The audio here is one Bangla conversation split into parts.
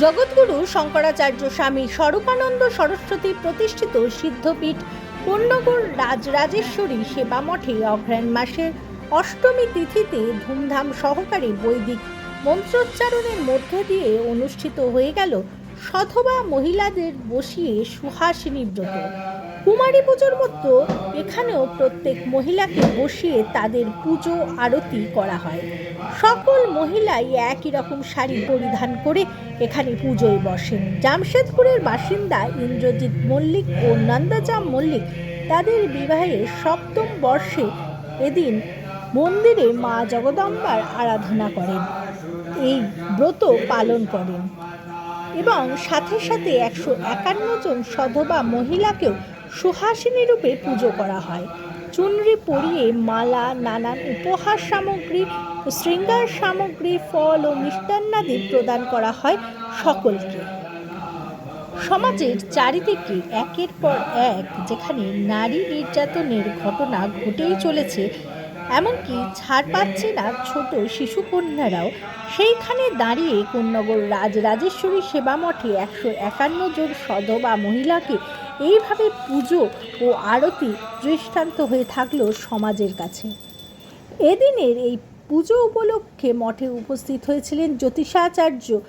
জগৎগুরু শঙ্করাচার্য স্বামী স্বরূপানন্দ সরস্বতী প্রতিষ্ঠিত সিদ্ধপীঠ কন্যগর রাজরাজেশ্বরী সেবা মঠে অঘ্রাণ মাসের অষ্টমী তিথিতে ধুমধাম সহকারে বৈদিক মন্ত্রোচ্চারণের মধ্য দিয়ে অনুষ্ঠিত হয়ে গেল সধবা মহিলাদের বসিয়ে সুহাসিনী ব্রত। কুমারী পুজোর মতো এখানেও প্রত্যেক মহিলাকে বসিয়ে তাদের পুজো আরতি করা হয়। সকল মহিলাই একই রকম শাড়ি পরিধান করে এখানে পুজোয় বসেন। জামশেদপুরের বাসিন্দা ইন্দ্রজিৎ মল্লিক ও নন্দাজাম মল্লিক তাদের বিবাহের সপ্তম বর্ষে এদিন মন্দিরে মা জগদম্বার আরাধনা করেন। এই ব্রত পালন করেন এবং সাথে সাথে একশো একান্ন জন সধবা মহিলাকেও সুহাসিনী রূপে পুজো করা হয়। চুনরি পরিয়ে মালা, নানান উপহার সামগ্রী শৃঙ্গার সামগ্রী, ফল ও মিষ্টান্নাদি প্রদান করা হয় সকলকে। সমাজের চারিদিকে একের পর এক যেখানে নারী নির্যাতনের ঘটনা ঘটেই চলেছে, এমনকি ছাড় পাচ্ছে না ছোট শিশুকন্যারাও, সেইখানে দাঁড়িয়ে কন্যগর রাজরাজেশ্বরী সেবা মঠে একশো একান্ন জন সধবা মহিলাকে এইভাবে পুজো ও আরতি দৃষ্টান্ত হয়ে থাকল সমাজের কাছে। এদিনের এই পুজো উপলক্ষে মঠে উপস্থিত হয়েছিলেন জ্যোতিষাচার্য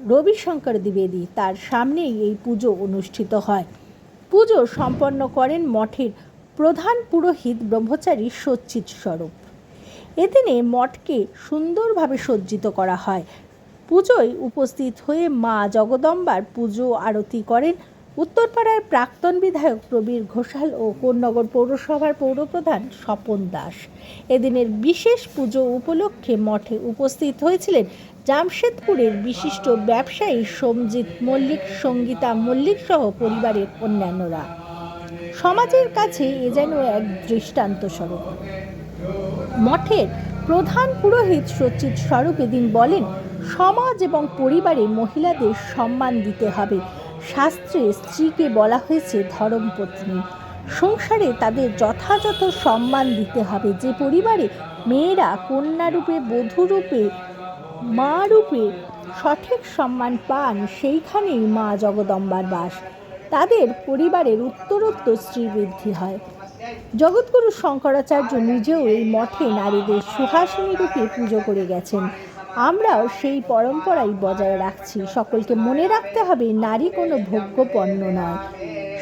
রবিশঙ্কর দ্বিবেদী। তার সামনেই এই পুজো অনুষ্ঠিত হয়। পুজো সম্পন্ন করেন মঠের প্রধান পুরোহিত ব্রহ্মচারী সচ্চিত স্বরূপ। এদিনে মঠকে সুন্দরভাবে সজ্জিত করা হয়। পুজোয় উপস্থিত হয়ে মা জগদম্বার পুজো আরতি করেন উত্তরপাড়ার প্রাক্তন বিধায়ক প্রবীর ঘোষাল ও কোন্নগর পৌরসভার পৌরপ্রধান স্বপন দাস। এদিনের বিশেষ পুজো উপলক্ষে মঠে উপস্থিত হয়েছিলেন জামশেদপুরের বিশিষ্ট ব্যবসায়ী সোমজিৎ মল্লিক, সঙ্গীতা মল্লিক সহ পরিবারের অন্যান্যরা। সমাজের কাছে এ যেন এক দৃষ্টান্ত স্বরূপ। মঠের প্রধান পুরোহিত সচিত স্বরূপ এদিন বলেন, সমাজ এবং পরিবারে মহিলাদের সম্মান দিতে হবে। শাস্ত্রে স্ত্রীকে বলা হয়েছে ধর্মপত্নী। সংসারে তাদের যথাযথ সম্মান দিতে হবে। যে পরিবারে মেয়েরা কন্যারূপে, বধূরূপে মা রূপে সঠিক সম্মান পান, সেইখানেই মা জগদম্বার বাস। তাদের পরিবারের উত্তরোত্তর শ্রীবৃদ্ধি হয়। জগৎগুরু শঙ্করাচার্য নিজেও এই মঠে নারীদের সুহাসিনী রূপে পুজো করে গেছেন। আমরাও সেই পরম্পরাই বজায় রাখছি। সকলকে মনে রাখতে হবে, নারী কোনো ভোগ্য পণ্য নয়।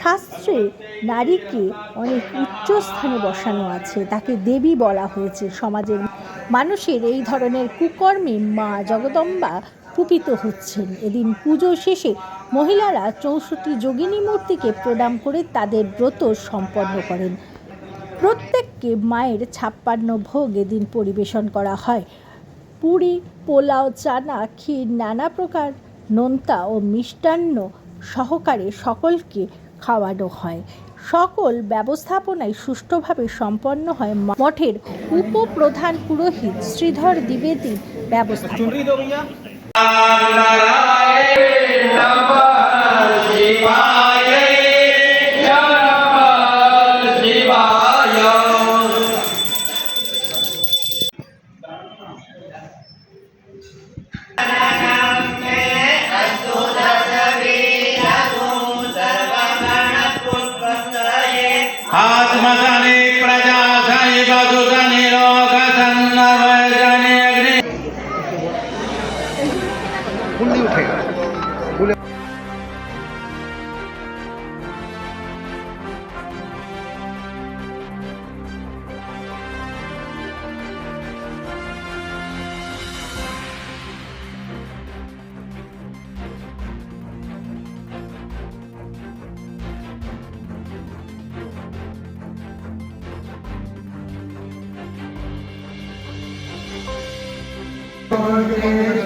শাস্ত্রে নারীকে অনেক উচ্চ স্থানে বসানো আছে। তাকে দেবী বলা হয়েছে। সমাজের মানুষের এই ধরনের কুকর্মে মা জগদম্বা কুপিত হচ্ছেন। এদিন পুজো শেষে মহিলারা চৌষট্টি যোগিনী মূর্তিকে প্রণাম করে তাদের ব্রত সম্পন্ন করেন। প্রত্যেককে মায়ের ছাপ্পান্ন ভোগ এদিন পরিবেশন করা হয়। পুরি পোলাও চানা ক্ষীর নানা প্রকার নোনতা ও মিষ্টান্ন সহকারে সকলকে খাওয়ানো হয়। সকল ব্যবস্থাপনায় সুষ্ঠুভাবে সম্পন্ন হয় মঠের উপপ্রধান পুরোহিত শ্রীধর দ্বিবেদী ব্যবস্থাপনা không lưu thể không lưu you.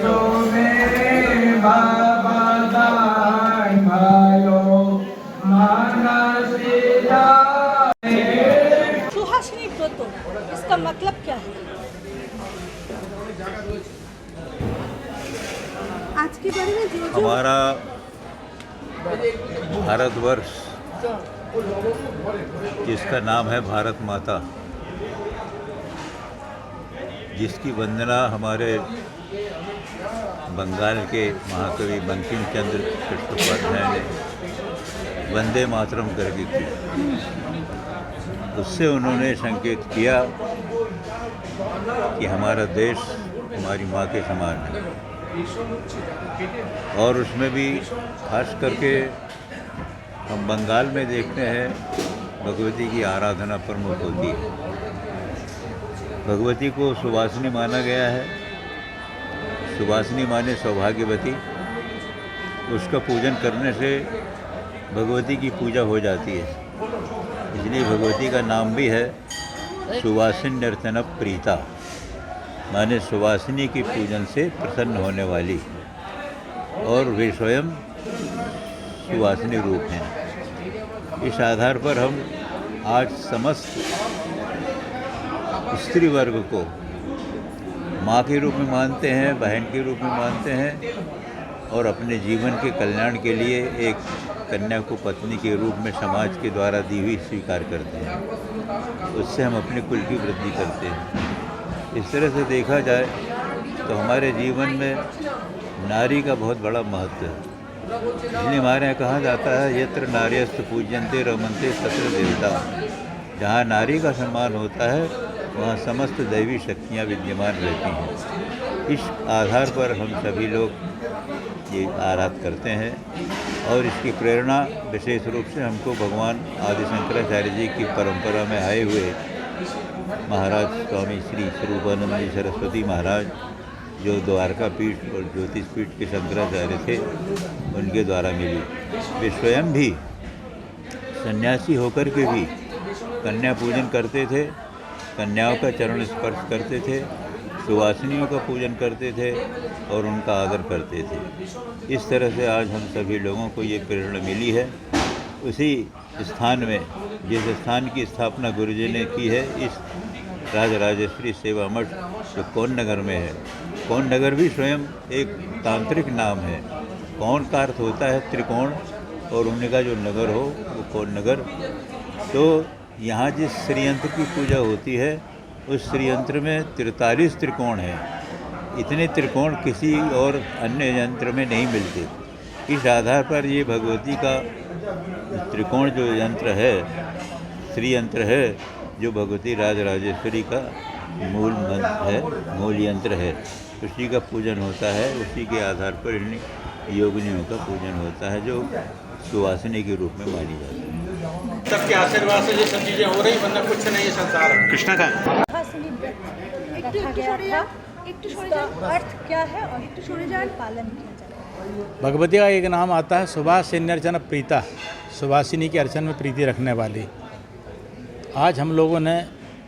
Suhasini व्रत इसका मतलब क्या है? आज के बारे में जो जो हमारा भारतवर्ष जिसका नाम है भारत माता जिसकी वंदना हमारे बंगाल के महाकवि बंकिम चंद्र चट्टोपाध्याय ने वंदे मातरम करके की उससे उन्होंने संकेत किया कि हमारा देश हमारी माँ के समान है। और उसमें भी खास करके हम बंगाल में देखते हैं, भगवती की आराधना प्रमुख होती है। भगवती को सुवासिनी माना गया है। सुवासिनी माने सौभाग्यवती, उसका पूजन करने से भगवती की पूजा हो जाती है। इसलिए भगवती का नाम भी है सुवासिन नर्तन प्रीता माने सुवासिनी की पूजन से प्रसन्न होने वाली और वे स्वयं सुवासिनी रूप हैं। इस आधार पर हम आज समस्त स्त्री वर्ग को माँ के रूप में मानते हैं, बहन के रूप में मानते हैं और अपने जीवन के कल्याण के लिए एक कन्या को पत्नी के रूप में समाज के द्वारा दी हुई स्वीकार करते हैं। उससे हम अपने कुल की वृद्धि करते हैं। इस तरह से देखा जाए तो हमारे जीवन में नारी का बहुत बड़ा महत्व है। इसलिए हमारे यहाँ कहा जाता है, यत्र नार्यस्त पूज्यंते रमनते तत्र देवता। जहाँ नारी का सम्मान होता है वहाँ समस्त दैवी शक्तियाँ विद्यमान रहती हैं। इस आधार पर हम सभी लोग ये आराध करते हैं और इसकी प्रेरणा विशेष रूप से हमको भगवान आदि शंकराचार्य जी की परंपरा में आए हुए महाराज स्वामी श्री स्वरूपानंद जी सरस्वती महाराज, जो द्वारका पीठ और ज्योतिष पीठ के शंकराचार्य थे, उनके द्वारा मिली। वे स्वयं भी सन्यासी होकर के भी कन्या पूजन करते थे। कन्याओं का चरण स्पर्श करते थे, सुवासिनियों का पूजन करते थे और उनका आदर करते थे। इस तरह से आज हम सभी लोगों को ये प्रेरणा मिली है। उसी स्थान में, जिस स्थान की स्थापना गुरु जी ने की है, इस राजराजेश्वरी सेवा मठ जो कौन नगर में है, कौन नगर भी स्वयं एक तांत्रिक नाम है। कौन का अर्थ होता है त्रिकोण और उनका जो नगर हो, वो कौन नगर? तो यहाँ जिस श्रीयंत्र की पूजा होती है, उस श्रीयंत्र में तिरतालीस त्रिकोण हैं। इतने त्रिकोण किसी और अन्य यंत्र में नहीं मिलते। इस आधार पर ये भगवती का त्रिकोण जो यंत्र है, श्रीयंत्र है, जो भगवती राजराजेश्वरी का मूल मंत्र है, मूल यंत्र है, उसी का पूजन होता है, उसी के आधार पर इन योगिनियों का पूजन होता है, जो सुवासिनी के रूप में मानी जाती है। सबके आशीर्वाद से ये सब चीज़ें हो रही वरना कुछ नहीं संसार कृष्णा का? भगवती का एक नाम आता है सुभाष अर्चना प्रीता। सुभाषिनी के अर्चन में प्रीति रखने वाली। आज हम लोगों ने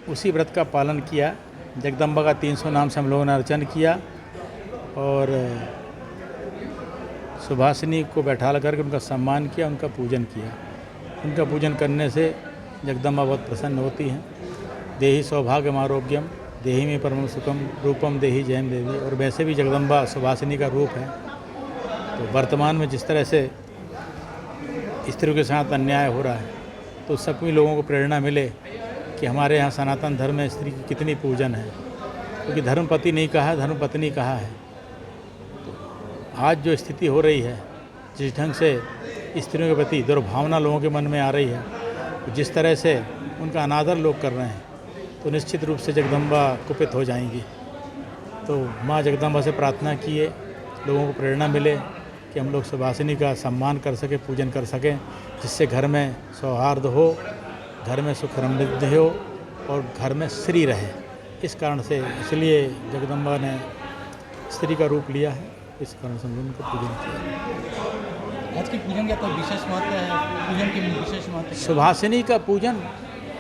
उसी व्रत का पालन किया। जगदम्बा का 300 नाम से हम लोगों ने अर्चन किया और सुभाषिनी को बैठा करके उनका सम्मान किया उनका पूजन किया। उनका पूजन करने से जगदम्बा बहुत प्रसन्न होती हैं। देही सौभाग्यम आरोग्यम देही में परम सुखम, रूपम देही जैन देवी। और वैसे भी जगदम्बा सुभाषिनी का रूप है। तो वर्तमान में जिस तरह से स्त्रियों के साथ अन्याय हो रहा है तो सभी लोगों को प्रेरणा मिले कि हमारे यहाँ सनातन धर्म में स्त्री की कितनी पूजन है। क्योंकि तो धर्मपति नहीं कहा, धर्मपत्नी कहा है। तो आज जो स्थिति हो रही है, जिस ढंग से स्त्रियों के प्रति दुर्भावना लोगों के मन में आ रही है। जिस तरह से उनका अनादर लोग कर रहे हैं तो निश्चित रूप से जगदम्बा कुपित हो जाएँगी। तो माँ जगदम्बा से प्रार्थना किए, लोगों को प्रेरणा मिले कि हम लोग सुभाषिनी का सम्मान कर सकें, पूजन कर सकें, जिससे घर में सौहार्द हो, घर में सुख समृद्धि हो और घर में श्री रहे। इस कारण से इसलिए जगदम्बा ने स्त्री का रूप लिया है। इस कारण से हम उनका पूजन किया। आज के पूजन का कोई विशेष महत्व है, पूजन के विशेष महत्व सुभाषिनी का पूजन,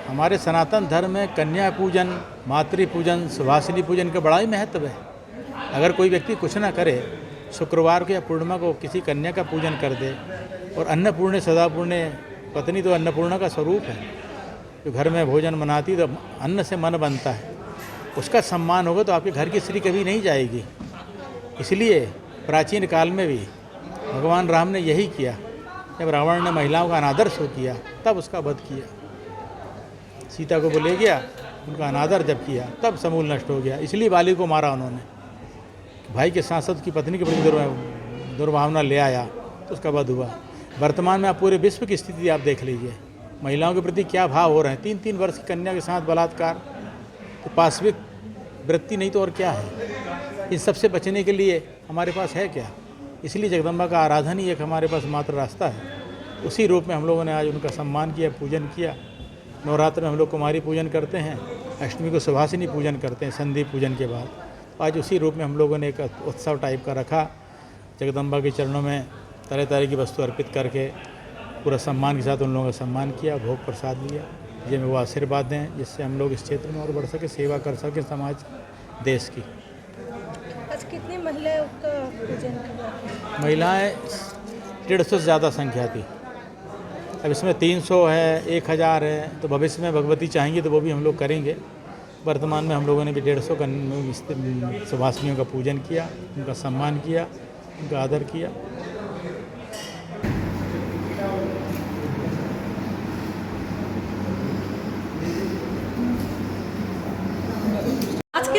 हमारे सनातन धर्म में कन्या पूजन, मातृ पूजन सुभाषिनी पूजन का बड़ा ही महत्व है। अगर कोई व्यक्ति कुछ ना करे, शुक्रवार को या पूर्णिमा को किसी कन्या का पूजन कर दे और अन्नपूर्ण, सदापूर्ण, पत्नी तो अन्नपूर्णा का स्वरूप है। जो घर में भोजन बनाती तो अन्न से मन बनता है। उसका सम्मान होगा तो आपके घर की स्त्री कभी नहीं जाएगी। इसलिए प्राचीन काल में भी भगवान राम ने यही किया। जब रावण ने महिलाओं का अनादर शो किया, तब उसका वध किया। सीता को वो ले गया, उनका अनादर जब किया, तब समूल नष्ट हो गया। इसलिए बाली को मारा उन्होंने। भाई के सांसद की पत्नी के प्रति दुर्भाव- दुर्भावना ले आया तो उसका वध हुआ। वर्तमान में आप पूरे विश्व की स्थिति आप देख लीजिए। महिलाओं के प्रति क्या भाव हो रहे हैं? तीन तीन वर्ष की कन्या के साथ बलात्कार तो पाश्विक वृत्ति नहीं तो और क्या है? इन सबसे बचने के लिए हमारे पास है क्या? इसलिए जगदम्बा का आराधन ही एक हमारे पास मात्र रास्ता है। उसी रूप में हम लोगों ने आज उनका सम्मान किया, पूजन किया। नवरात्र में हम लोग कुमारी पूजन करते हैं, अष्टमी को सुभाषिनी पूजन करते हैं, संधि पूजन के बाद। आज उसी रूप में हम लोगों ने एक उत्सव टाइप का रखा, जगदम्बा के चरणों में तरह तरह की वस्तु अर्पित करके पूरा सम्मान के साथ उन लोगों का सम्मान किया, भोग प्रसाद लिया, ये में वो आशीर्वाद दें, जिससे हम लोग इस क्षेत्र में और बढ़ सके, सेवा कर सकें समाज, देश की। आज कितनी महिलाएँ पूजन महिलाएँ डेढ़ सौ से ज़्यादा संख्या थी। अब इसमें तीन सौ है, एक हज़ार है तो भविष्य में भगवती चाहेंगे तो वो भी हम लोग करेंगे। वर्तमान में हम लोगों ने भी डेढ़ सौ सुभाषियों का पूजन किया, उनका सम्मान किया, उनका आदर किया।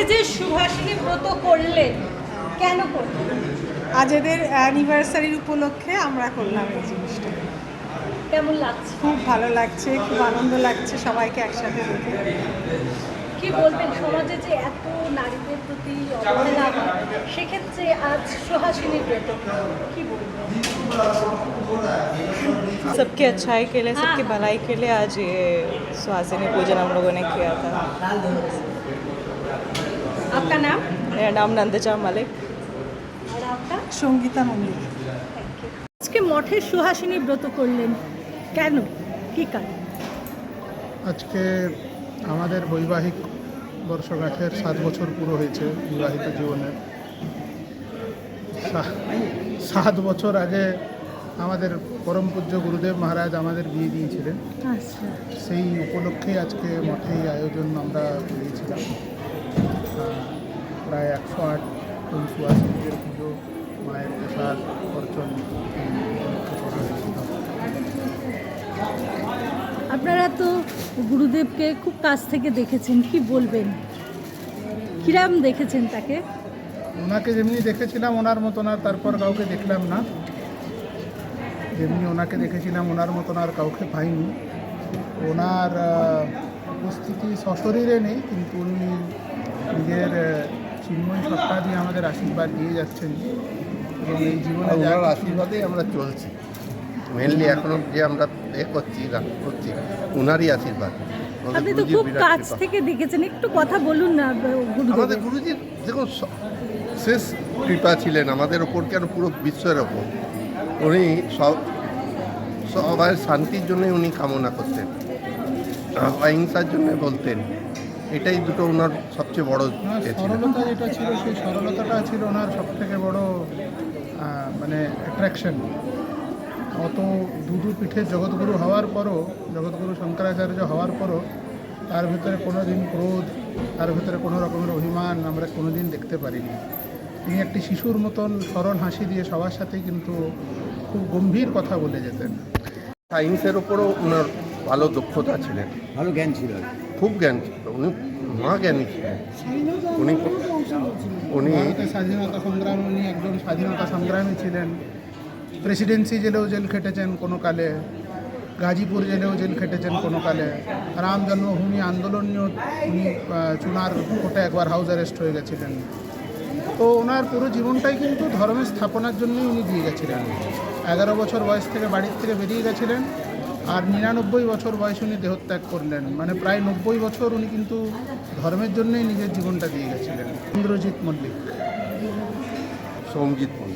আজকে যে সুভাষিনী ব্রত করলেন কেন করলেন আজ এদের অ্যানিভার্সারির উপলক্ষে আমরা করলাম এই জিনিসটা কেমন লাগছে খুব ভালো লাগছে খুব আনন্দ লাগছে সবাইকে একসাথে দেখে কি বলবেন সমাজে যে এত নারীদের প্রতি অবহেলা হয়, সেক্ষেত্রে আজ সুহাসিনী ব্রত কি বলবেন सबके अच्छाई के लिए सबकी भलाई के लिए आज ये सुहासिनी पूजन हम लोगों ने किया था আপনার নাম मेरा नाम नंदचा मलिक আর আপনার সঙ্গীতা মন্দির আজকে মঠের সুহাসিনী ব্রত করলেন কেন কি কারণ আজকে আমাদের বৈবাহিক বর্ষগাঁঠের সাত বছর পুরো হয়েছে বিবাহিত জীবনের সা- সাত বছর আগে আমাদের পরম পূজ্য গুরুদেব মহারাজ আমাদের বিয়ে দিয়েছিলেন আচ্ছা সেই উপলক্ষে আজকে মঠে এই আয়োজন আমরা করিয়েছিলাম আহ, প্রায় একশো আট জন সুয়াসীদের পুজো মায়ের প্রসাদ অর্চন হয়েছিল আপনারা তো গুরুদেবকে খুব কাছ থেকে দেখেছেন কি বলবেন? কিরাম দেখেছেন তাকে? ওনাকে যেমনি দেখেছিলাম ওনার মতন আর তারপর কাউকে দেখলাম না। যেমনি ওনাকে দেখেছিলাম ওনার মতন আর কাউকে পাইনি। ওনার উপস্থিতি সশরীরে নেই কিন্তু উনি নিজের চিন্ময় সত্তা দিয়ে আমাদের আশীর্বাদ দিয়ে যাচ্ছেন এবং এই জীবনে যা ওনার আশীর্বাদেই আমরা চলছি। মেনলি এখনও যে আমরা এ করছি করছি ওনারই আশীর্বাদ। আপনি তো খুব কাছ থেকে দেখেছেন একটু কথা বলুন না আমাদের গুরুজির দেখুন শেষ কৃপা ছিলেন আমাদের ওপর কেন পুরো বিশ্বের ওপর? উনি সব সবাই শান্তির জন্য উনি কামনা করতেন অহিংসার জন্য বলতেন। এটাই দুটো ওনার সবচেয়ে বড় সরলতা যেটা ছিল সেই সরলতাটা ছিল ওনার সব থেকে বড় মানে অ্যাট্রাকশন অত দুদু পিঠে জগৎগুরু হওয়ার পরও জগৎগুরু শঙ্করাচার্য হওয়ার পরও তার ভিতরে কোনো দিন ক্রোধ তার ভিতরে কোনো রকমের অভিমান আমরা কোনো দিন দেখতে পারিনি। তিনি একটি শিশুর মতন সরল হাসি দিয়ে সবার সাথেই কিন্তু খুব গম্ভীর কথা বলে যেতেন। সায়েন্সের ওপরও ওনার ভালো দক্ষতা ছিলেন। ভালো জ্ঞান ছিল। খুব জ্ঞান ছিল, উনি মহাজ্ঞানী ছিলেন। উনি উনি স্বাধীনতা সংগ্রামে উনি একজন স্বাধীনতা সংগ্রামী ছিলেন। প্রেসিডেন্সি জেলেও জেল খেটেছেন কোনো কালে। গাজীপুর জেলেও জেল খেটেছেন কোনো কালে। রাম জন্মভূমি আন্দোলন নিয়েও উনি চুনার কোর্টে একবার হাউস অ্যারেস্ট হয়ে গেছিলেন। তো ওনার পুরো জীবনটাই কিন্তু ধর্মের স্থাপনার জন্যই উনি দিয়ে গেছিলেন। এগারো বছর বয়স থেকে বাড়ির থেকে বেরিয়ে গেছিলেন। আর নিরানব্বই বছর বয়স উনি দেহত্যাগ করলেন। মানে প্রায় নব্বই বছর উনি কিন্তু ধর্মের জন্যই নিজের জীবনটা দিয়ে গেছিলেন। ইন্দ্রজিৎ মল্লিক। সৌমজিৎ মল্লিক।